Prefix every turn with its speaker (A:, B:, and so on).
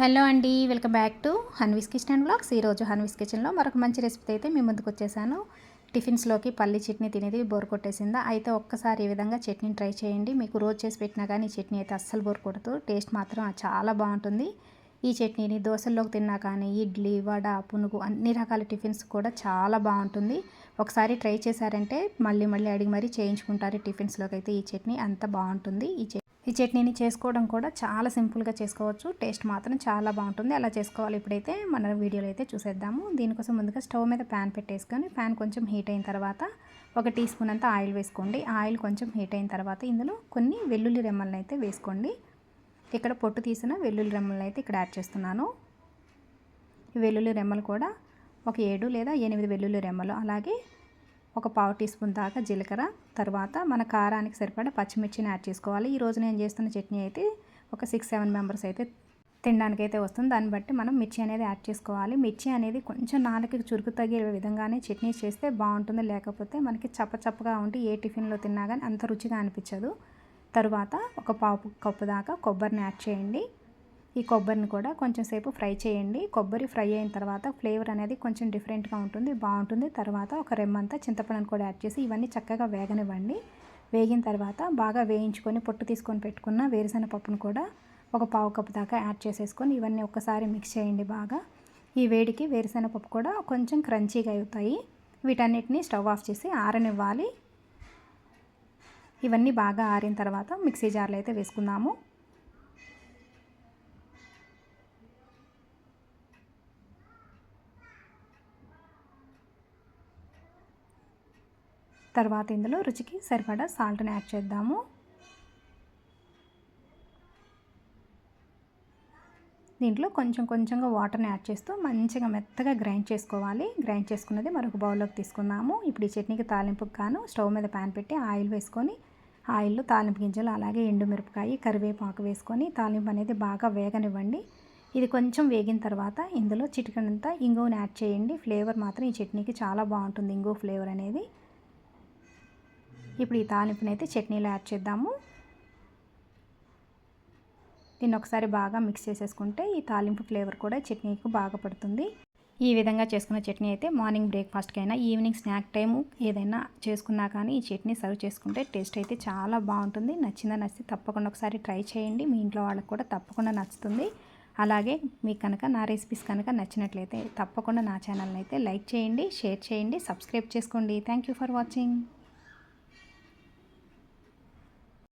A: Hello అండి welcome back to Hanvi's kitchen and blogs. ఈరోజు హన్వీస్ కిచెన్లో మరొక మంచి రెసిపీ అయితే మీ ముందుకు వచ్చేసాను. టిఫిన్స్లోకి పల్లి చట్నీ తినేది బోర్ కొట్టేసిందా? అయితే ఒక్కసారి ఈ విధంగా చట్నీని ట్రై చేయండి. మీకు రోజు చేసి పెట్టినా కానీ చట్నీ అయితే అస్సలు బోర్ కొడుతూ టేస్ట్ మాత్రం చాలా బాగుంటుంది. ఈ చట్నీని దోశల్లోకి తిన్నా కానీ ఇడ్లీ వడ పునుగు అన్ని రకాల టిఫిన్స్ కూడా చాలా బాగుంటుంది. ఒకసారి ట్రై చేశారంటే మళ్ళీ మళ్ళీ అడిగి మరీ చేయించుకుంటారు టిఫిన్స్లోకి అయితే ఈ చట్నీ అంత బాగుంటుంది. ఈ చట్నీ ఈ చట్నీని చేసుకోవడం కూడా చాలా సింపుల్గా చేసుకోవచ్చు. టేస్ట్ మాత్రం చాలా బాగుంటుంది. అలా చేసుకోవాలి ఇప్పుడైతే మన వీడియోలో అయితే చూసేద్దాము. దీనికోసం ముందుగా స్టవ్ మీద ప్యాన్ పెట్టేసుకొని ప్యాన్ కొంచెం హీట్ అయిన తర్వాత ఒక టీ స్పూన్ అంతా ఆయిల్ వేసుకోండి. ఆయిల్ కొంచెం హీట్ అయిన తర్వాత ఇందులో కొన్ని వెల్లుల్లి రెమ్మలను అయితే వేసుకోండి. ఇక్కడ పొట్టు తీసిన వెల్లుల్లి రెమ్మలను అయితే ఇక్కడ యాడ్ చేస్తున్నాను. వెల్లుల్లి రెమ్మలు కూడా ఒక ఏడు లేదా ఎనిమిది వెల్లుల్లి రెమ్మలు. అలాగే ఒక పావు టీ స్పూన్ దాకా జీలకర్ర తర్వాత మన కారానికి సరిపడా పచ్చిమిర్చిని యాడ్ చేసుకోవాలి. ఈరోజు నేను చేస్తున్న చట్నీ అయితే ఒక సిక్స్ సెవెన్ మెంబర్స్ అయితే తినడానికి అయితే వస్తుంది. దాన్ని బట్టి మనం మిర్చి అనేది యాడ్ చేసుకోవాలి. మిర్చి అనేది కొంచెం నాలుగు చురుకు తగ్గే విధంగానే చట్నీ చేస్తే బాగుంటుంది. లేకపోతే మనకి చప్ప చప్పగా ఏ టిఫిన్లో తిన్నా కానీ అంత రుచిగా అనిపించదు. తరువాత ఒక పావు కప్పు దాకా కొబ్బరిని యాడ్ చేయండి. ఈ కొబ్బరిని కూడా కొంచెం సేపు ఫ్రై చేయండి. కొబ్బరి ఫ్రై అయిన తర్వాత ఫ్లేవర్ అనేది కొంచెం డిఫరెంట్గా ఉంటుంది బాగుంటుంది. తర్వాత ఒక రెమ్మంతా చింతపండును కూడా యాడ్ చేసి ఇవన్నీ చక్కగా వేగనివ్వండి. వేగిన తర్వాత బాగా వేయించుకొని పొట్టు తీసుకొని పెట్టుకున్న వేరుశెనగ పప్పును కూడా ఒక పావు కప్పు దాకా యాడ్ చేసేసుకొని ఇవన్నీ ఒక్కసారి మిక్స్ చేయండి బాగా. ఈ వేడికి వేరుశెనగ పప్పు కూడా కొంచెం క్రంచీగా అవుతాయి. వీటన్నిటిని స్టవ్ ఆఫ్ చేసి ఆరనివ్వాలి. ఇవన్నీ బాగా ఆరిన తర్వాత మిక్సీ జార్లో అయితే వేసుకుందాము. తర్వాత ఇందులో రుచికి సరిపడా సాల్ట్ని యాడ్ చేద్దాము. దీంట్లో కొంచెం కొంచెంగా వాటర్ని యాడ్ చేస్తూ మంచిగా మెత్తగా గ్రైండ్ చేసుకోవాలి. గ్రైండ్ చేసుకున్నది మరొక బౌల్లోకి తీసుకుందాము. ఇప్పుడు ఈ చట్నీకి తాలింపుకి కాను స్టవ్ మీద ప్యాన్ పెట్టి ఆయిల్ వేసుకొని ఆయిల్లో తాలింపు గింజలు అలాగే ఎండుమిరపకాయ కరివేపాకు వేసుకొని తాలింపు అనేది బాగా వేగనివ్వండి. ఇది కొంచెం వేగిన తర్వాత ఇందులో చిటికనంతా ఇంగువని యాడ్ చేయండి. ఫ్లేవర్ మాత్రం ఈ చట్నీకి చాలా బాగుంటుంది ఇంగువ ఫ్లేవర్ అనేది. ఇప్పుడు ఈ తాలింపుని అయితే చట్నీలో యాడ్ చేద్దాము. దీన్ని ఒకసారి బాగా మిక్స్ చేసేసుకుంటే ఈ తాలింపు ఫ్లేవర్ కూడా చట్నీకి బాగా పడుతుంది. ఈ విధంగా చేసుకున్న చట్నీ అయితే మార్నింగ్ బ్రేక్ఫాస్ట్కైనా ఈవినింగ్ స్నాక్ టైం ఏదైనా చేసుకున్నా కానీ ఈ చట్నీ సర్వ్ చేసుకుంటే టేస్ట్ అయితే చాలా బాగుంటుంది. నచ్చిందా నచ్చితే తప్పకుండా ఒకసారి ట్రై చేయండి. మీ ఇంట్లో వాళ్ళకి కూడా తప్పకుండా నచ్చుతుంది. అలాగే మీకు కనుక నా రెసిపీస్ కనుక నచ్చినట్లయితే తప్పకుండా నా ఛానల్ని అయితే లైక్ చేయండి షేర్ చేయండి సబ్స్క్రైబ్ చేసుకోండి. Thank for watching.